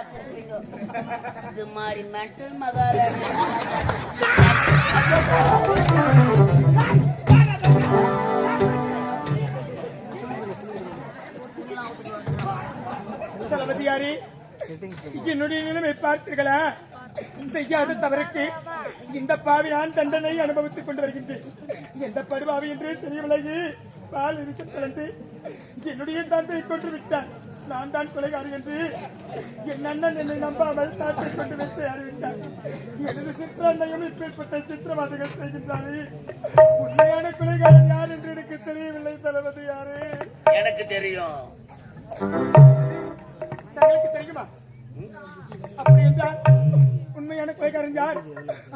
பார்த்திருப்பீங்க. இது மாதிரி மென்டல் மகாராணி தளபதியாரி என்னுடைய நிலைமை பார்த்தீர்களா? செய்யாத தவறுக்கு இந்த பாவி நான் தண்டனை அனுபவித்துக் கொண்டு வருகின்றேன். எந்த படுபாவி என்றே தெரியவில்லை பால் விஷம் கலந்து என்னுடைய தந்தையை கொன்று விட்டான். நான் தான் கொலைகாரி என்று என் அண்ணன் என்னை நம்பாமல் தாக்கை கொண்டு வைத்து அறிவித்தார். எனது சித்திரண்டையும் இப்பேற்பட்ட சித்திரவாதிகள் செய்கின்றாரே. உண்மையான கொலைகாரன் யார் என்று எனக்கு தெரியவில்லை தளபதி யாரு. எனக்கு தெரியும். தங்களுக்கு தெரியுமா? அப்படி என்றால் உண்மையான கொலைகாரன் யார்?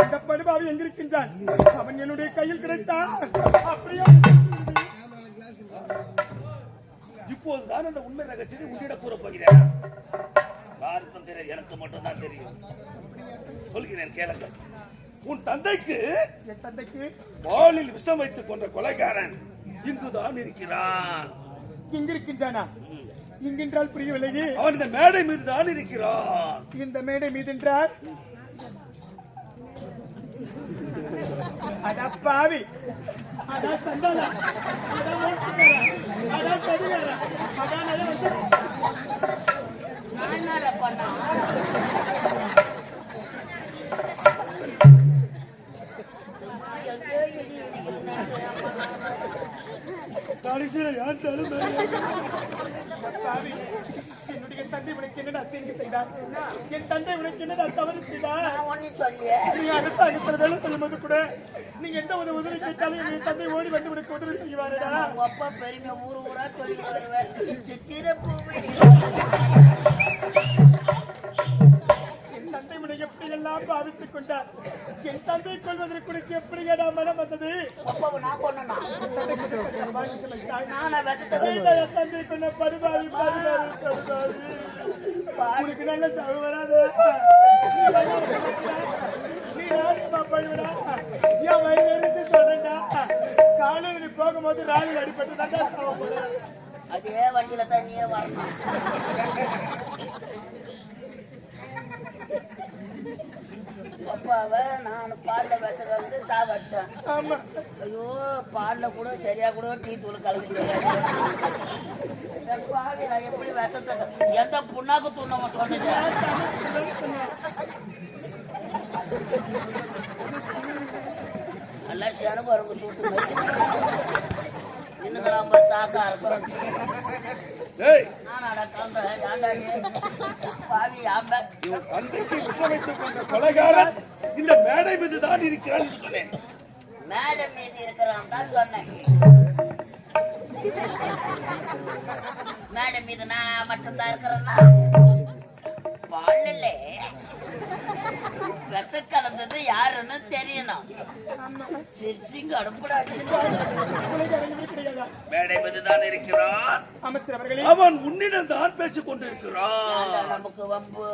அந்த படுபாவி எங்கிருக்கின்றான்? அவன் என்னுடைய கையில் கிடைத்தான் அப்படியே இப்போதுதான் அந்த உண்மை ரகசியத்தை உன்னிடம் கூறப் போகிறேன். யாருக்கும் எனக்கு மட்டும் தான் தெரியும். சொல்கிறேன் கேளுங்க உன் தந்தைக்கு என் தந்தைக்கு பாலில் விஷம் வைத்துக் கொண்ட கொலைகாரன் இங்குதான் இருக்கிறான். இங்கிருக்கின்றானா? இங்கின்றால் புரியவில்லையே. அவன் இந்த மேடை மீது தான் இருக்கிறான். இந்த மேடை மீதென்றார் அட பாவி அதான் சண்டாளா அதான் சதிகாரா வந்து நான் என்னடா பண்ணா கடைசியில யார் என்னுடைய தந்தை உனக்கு என்னடா தீங்கு செய்தார் என் தந்தை உனக்கு என்னடா தவறு செய்தார் நீ அரசாங்கத்தில் வேலை சொல்லும்போது கூட நீ எந்த ஒரு உதவி கேட்டாலும் என் தந்தை ஓடி வந்து உனக்கு உதவி செய்வாரடா. உங்க அப்பா பெருமை ஊரு ஊரா சொல்லி வருவேன் சித்திர பூவை. என் தந்தை உன்னை எப்படி எல்லாம் பாவித்துக் கொண்டார்? என் தந்தை கொள்வதற்கு உனக்கு எப்படியடா மனம் வந்தது? அப்பாவை நான் கொண்டு தந்தை கொண்ட படுபாவி படுபாவி படுபாவி உனக்கு நல்ல சாவு வராது காலையில் போகும்போது ராணியில் அடிபட்டு அதே வண்டியில தண்ணியே வரணும் அப்பாவை நான் பால்ல விஷ கலந்து சாவடிச்சேன். ஐயோ பால்ல கூட சரியா கூட டீ தூள் கலந்து எப்படி விஷத்தை எந்த புண்ணாக்கு தூண்டமா சொன்னது நல்லா சேனம் வருங்க சூட்டு இன்னும் தாக்கா உன் தந்தைக்கு விஷம் வைத்துக் கொண்ட கொலைகாரன் இந்த மேடை மீது தான் இருக்கிறான் என்று சொன்னேன். மேடம் மீது இருக்கிறான் தான் சொன்னேன். மேடம் மீது நான் மட்டும்தான் இருக்கிறேன்னா? பால்ல விச கலந்தது யாருன்னு தெரியணும். சிரிசிங்க மேடை மீது தான் இருக்கிறான். அமைச்சர் அவர்களே. அவன் உன்னிடம் தான் பேசிக் கொண்டிருக்கிறான். நமக்கு வம்பு.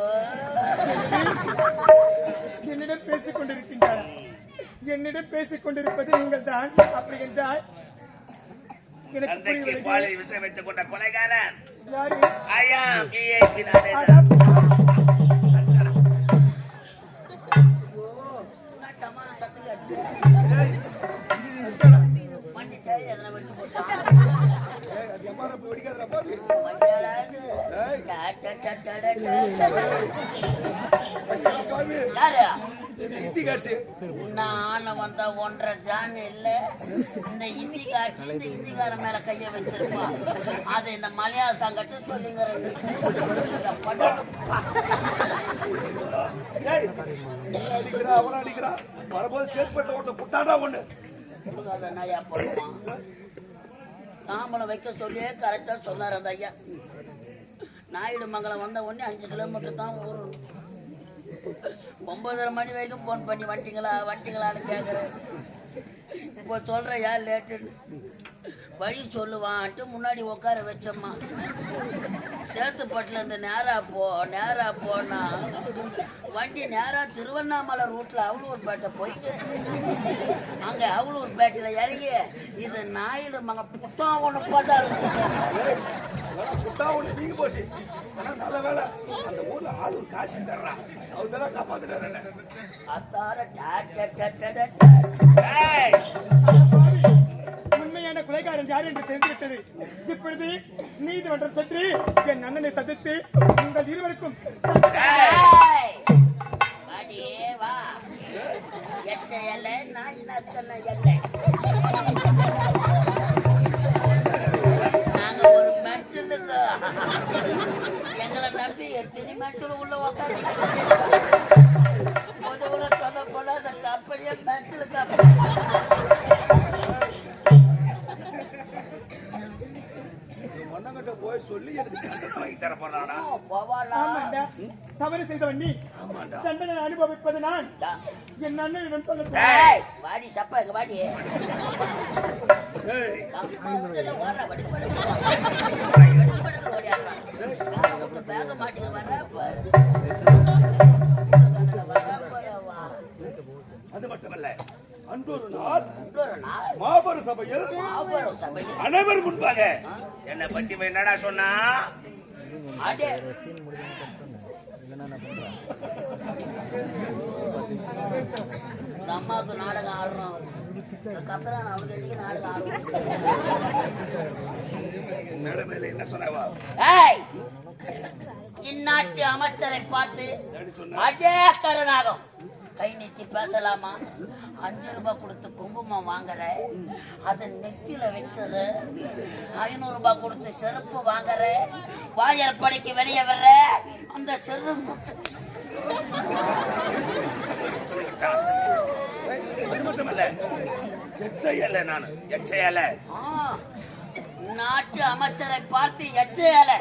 என்னிடம் பேசிக் கொண்டிருக்கின்றார் என்னிடம் பேசிக் கொண்டிருப்பது நீங்கள் தான் அப்படி என்றால் எனக்கு பாலில் விஷம் வைத்துக் கொண்ட கொலைகாரன். ஐயா விஐபி நானே. வண்டி தேடி எதனா வச்சு போட்டான் வண்டியாடா இது? நான் வந்த ஒன்றரை ஜான் இல்ல இந்த இந்தி காட்சி இந்த இந்திக்கார மேல கைய வச்சிருப்பான் அது இந்த மலையாள தங்கட்டு சொல்லுங்கிறேன் அடிக்கிறா அவன் அடிக்கிறா வரும்போது சேர்ப்பட்ட ஒன்று புட்டாடா ஒண்ணு கொடுக்காத நயா போடுவான் தாம்பளம் வைக்க சொல்லியே கரெக்டாக சொன்னார் அந்த ஐயா. நாயுடு மங்கலம் வந்த உடனே அஞ்சு கிலோமீட்டர் தான் ஊர் ஒன்பதரை மணி வரைக்கும் ஃபோன் பண்ணி வந்துட்டீங்களா வந்துட்டீங்களான்னு கேட்குறேன். இப்போ சொல்கிறேன் ஏன் லேட்டுன்னு வழி சொல்லுவான்ட்டு முன்னாடி உட்கார வச்சம்மா. சேத்துப்பட்டுல இருந்து நேரா போ நேரா போனா வண்டி நேரா திருவண்ணாமலை ரூட்ல அவளூர் பேட்டை போயிட்டு அங்க அவளூர் பேட்டையில இறங்கி இது நாயில மக புத்தம் ஒண்ணு போட்டாரு. குத்தா ஒண்ணு நீங்க போச்சு. நல்ல வேலை. அந்த ஊர்ல ஆளு ஒரு காசு தர்றான். என்ன. அத்தார என்று தெரிந்துவிட்டது இப்பொழுது நீதிமன்றம் சென்று என் அண்ணனை சந்தித்து உங்கள் இருவருக்கும் ஏய்! வாடியே வா நாங்க ஒரு மென்டலுக்கு எங்களை நம்பி எத்தனை மென்டல் உள்ள உட்காந்து பொதுவுல சொல்ல போல அந்த கம்பெனியை சொல்லி எனக்கு தண்டனை வாங்கி தர போறானா போவாளா? ஆமாண்டா. தவறு செய்தவன் நீ. ஆமாண்டா. தண்டனை அனுபவிப்பது நான். என் அண்ணனிடம் சொல்ல ஏய், வாடி சப்பா எங்க வாடி. அது மட்டுமல்ல அன்றொரு நாள் இன்னொரு நாள்? மாபெரும் சபையில் அனைவர் முன்பாக. என்னை பத்தி என்னடா சொன்னா? அம்மாவுக்கு நாடகம் ஆடுறோம். கத்துறான் அவனுக்கு இன்னைக்கு நாடகம் ஆடுறோம் என்ன சொன்னவா? ஏய்! இந்நாட்டு அமைச்சரை பார்த்து என்னடி சொன்னா? அஜே கருணாகம் கை நீட்டி பேசலாமா? அஞ்சு ரூபாய் கொடுத்து குங்குமம் வாங்குற அதை நெத்தியில வைக்கிற ஐநூறு ரூபாய் கொடுத்து செருப்பு வாங்குற வாயர் படிக்கு வெளியே வர்ற அந்த ஆ, நாட்டு அமைச்சரை பார்த்து எச்சையால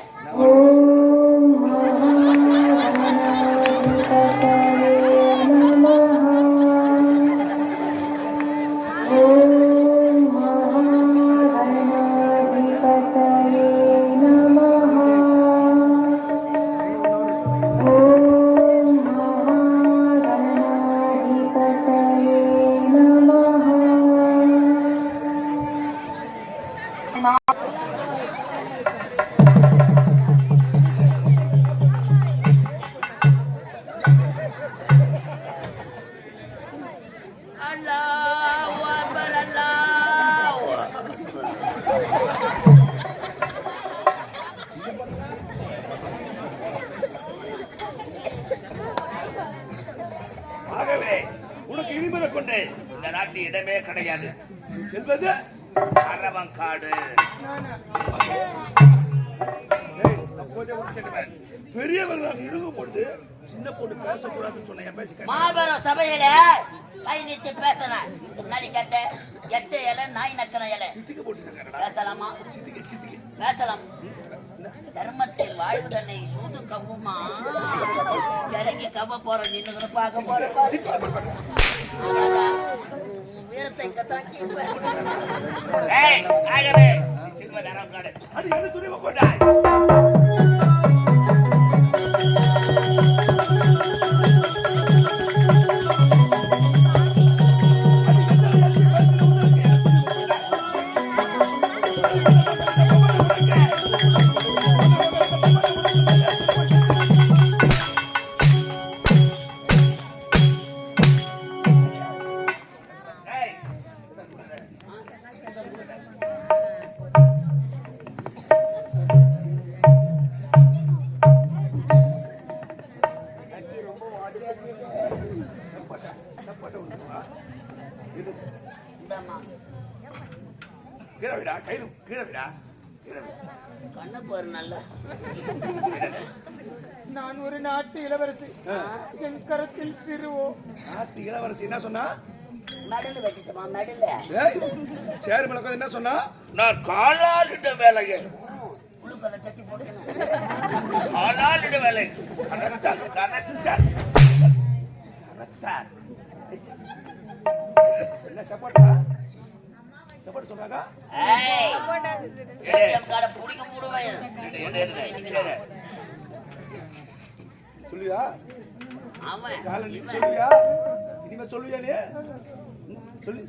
இடமே கிடையாது. செல்வது? அரவங்காடு. பெரியவர்களாக இருக்கும் பொழுது சின்ன பொண்ணு பேசக்கூடாதுன்னு சொன்ன? மாபெரும் சபையில கை நீட்டி பேசினேன் முன்னாடி கேட்ட எச்ச இலை நாய் நக்கிற இலை. சிட்டிக்கு போட்டு. பேசலாமா? சிட்டிக்கு சிட்டிக்கு பேசலாம். தர்மத்தில் வாழ்வு தன்னை சூது கவ்வுமா? இறங்கி கவ்வ போற நின்னு பார்க்க போற பாரு. அடடா, இங்க தாக்கி ஏய், ஆகவே நீ செல்வது அரவங்காடு அது என்ன துணிவு கொண்டாய் ஏய், கண்ணு பாரு நல்லா. நான் ஒரு நாட்டு இளவரசி. என் கரத்தில் திருவோ. நாட்டு இளவரசி என்ன சொன்னா? மெடல் வச்சுட்டுமா சேரு மிளகாய் என்ன சொன்னா? நான் காலாளிட வேலையை. காலாளிட வேலை. என்ன சப்பாட்டா புடிங்க மூடுவேன். சொல்லுவியா சொல்லுவியா இனிமே சொல்லுவியா நீ? சொல்லு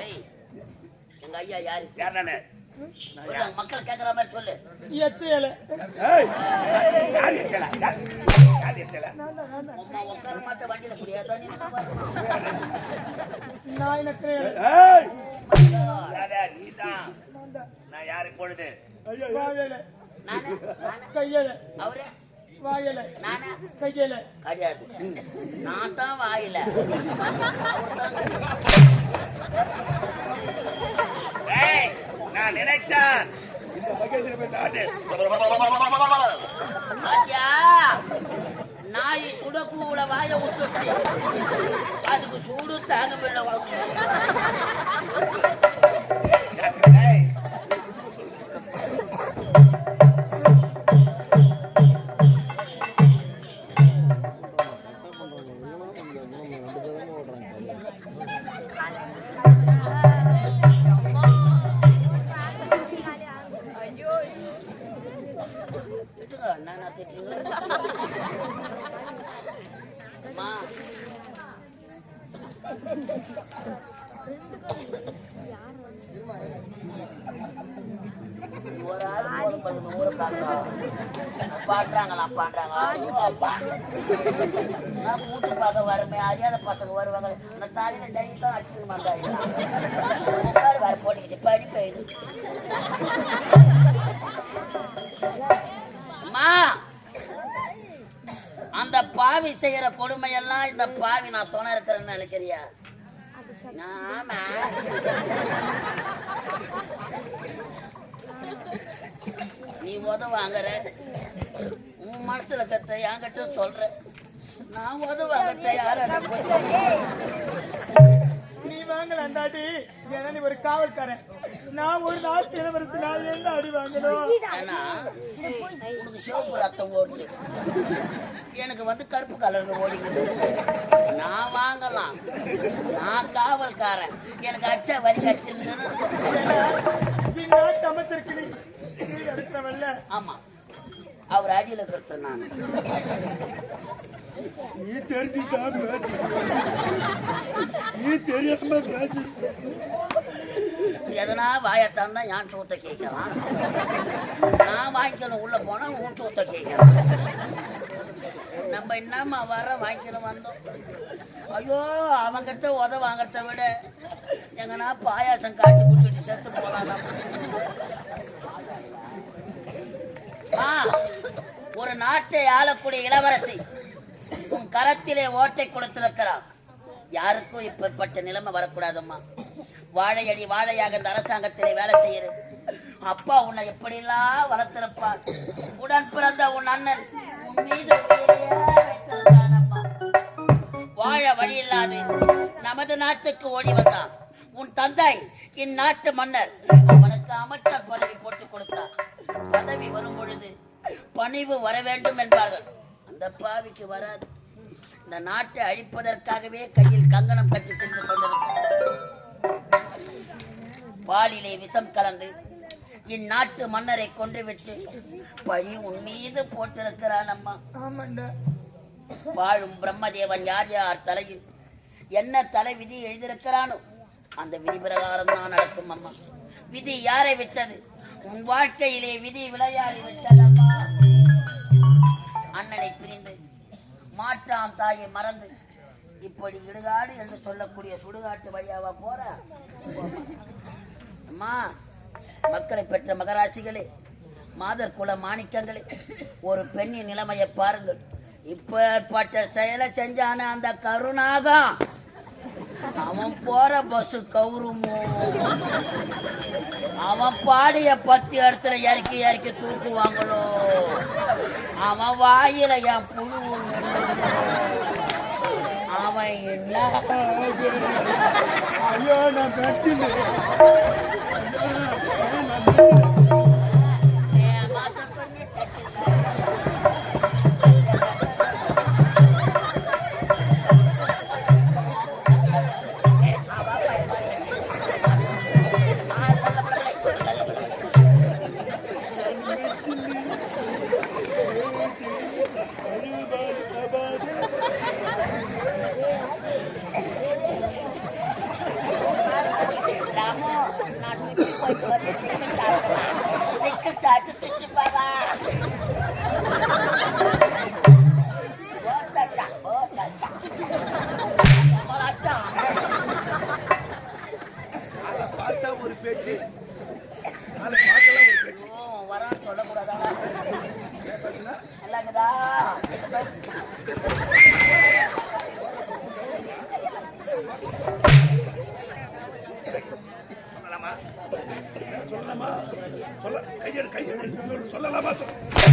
ஏய். எங்க ஐயா யாரு? யார் நானு? மக்கள் கேக்குற மாதிரி சொல்லு. எச்சலா உட்கார மாட்ட வண்டியில நீ நான் யாரா நீதான். நான் யார் இப்பொழுது வாயில. நானு. நானு. கையில. அவரு? வாயில. நானு. கையில. கிடையாது. நான் தான் வாயில. ஏய் நான் நினைத்தான். இந்த மகேந்திர போய் நாடு ஐயா நாய் சுடக்கூட வாய அதுக்கு சூடு தாங்க முடியல பண்ணுங்க, ஊரை. பாடுறாங்களா பாடுறாங்க ஐயோ, அப்பா. நான் கூட்டு பார்க்க வரமே அறியாத பசங்க வருவாங்க இந்த தாலியில டை தான் அடிச்சுக்க மாட்டாங்க வர போட்டுக்கிட்டு அம்மா அந்த பாவி செய்யற கொடுமையெல்லாம் இந்த பாவி நான் துணை இருக்கிறேன்னு நினைக்கிறியா ஆமா நீ உத வாங்குற. உன் மனசுல கத்த என்கிட்ட சொல்ற. நான் உத வாங்க தயாரா போய் நீ வாங்கல அந்தாட்டி ஏன்னா நீ ஒரு காவல்காரன். நான் ஒரு நாட்டு இளவரசி நான் எந்த அடி வாங்கணும்? ஏன்னா உனக்கு சிவப்பு ரத்தம் ஓடுது. எனக்கு வந்து கருப்பு கலர்ல ஓடிக்குது. நான் வாங்கலாம். நான் காவல்காரன். எனக்கு அடிச்சா வலி அடிச்சுன்னு நீ நாட்டு அமைச்சருக்கு நீ நீ எடுக்கிறவல்ல ஆமா. அவர் அடியில கொடுத்த நான் நீ தெரிஞ்சுதான் நீ தெரியாம எதனா வாயத்தான் தான் என் சூத்த கேட்கலாம் நான் வாங்கிக்கணும் உள்ள போனா உன் சூத்த கேட்கலாம் நம்ம என்னம்மா வர வாங்கிக்கணும் வந்தோம்? ஐயோ அவங்கிட்ட உத வாங்குறத விட எங்கன்னா பாயாசம் காய்ச்சி குடிச்சிட்டு செத்து போலாம் ஆ, ஒரு நாட்டை ஆளக்கூடிய இளவரசி உன் கரத்திலே ஓட்டை கொடுத்திருக்கிறார் யாருக்கும் இப்பேற்பட்ட நிலைமை வரக்கூடாதம்மா. வாழையடி வாழையாக இந்த அரசாங்கத்திலே வேலை செய்யறது அப்பா உன்னை எப்படிலாம் வளர்த்திருப்பார்? உடன் பிறந்த உன் அண்ணன் வாழ வழி இல்லாது நமது நாட்டுக்கு ஓடி வந்தான். உன் தந்தை இந்நாட்டு மன்னர் அவனுக்கு அமைச்சர் பதவி போட்டு கொடுத்தார். பதவி வரும் பொழுது பணிவு வர வேண்டும் என்பார்கள். அந்த பாவிக்கு வராது. இந்த நாட்டை அழிப்பதற்காகவே கையில் கங்கணம் கட்டி சென்று கொண்டிருக்கிறார் பாலிலே விஷம் கலந்து இந்நாட்டு மன்னரை கொன்றுவிட்டு பழி உன் மீது போட்டிருக்கிறான் அம்மா. வாழும் பிரம்மதேவன் யார் யார் தலையில் என்ன தலை விதி எழுதியிருக்கிறானோ அந்த விதி பிரகாரம் தான் நடக்கும் அம்மா. விதி யாரை விட்டது? உன் வாழ்க்கையிலே விதி விளையாடி விட்டதம்மா அண்ணனை பிரிந்து மாற்றாம் தாயை மறந்து இப்படி இடுகாடு என்று சொல்லக்கூடிய சுடுகாட்டு வழியாவா போற? அம்மா மக்களை பெற்ற மகராசிகளே மாதர் குல மாணிக்கங்களே ஒரு பெண்ணின் நிலைமையை பாருங்கள். இப்பேற்பட்ட செயலை செஞ்சான அந்த கருணாகம் அவன் போற பஸ் கவுருமோ? அவன் பாடிய பத்து இடத்துல இறக்கி இறக்கி தூக்குவாங்களோ? அவன் வாயில என் புழு அவன் என்ன ஐயோ நான் சொல்லலாமா? சொல்ல கையெடு கையெடு. சொல்லலாமா? சொல்ல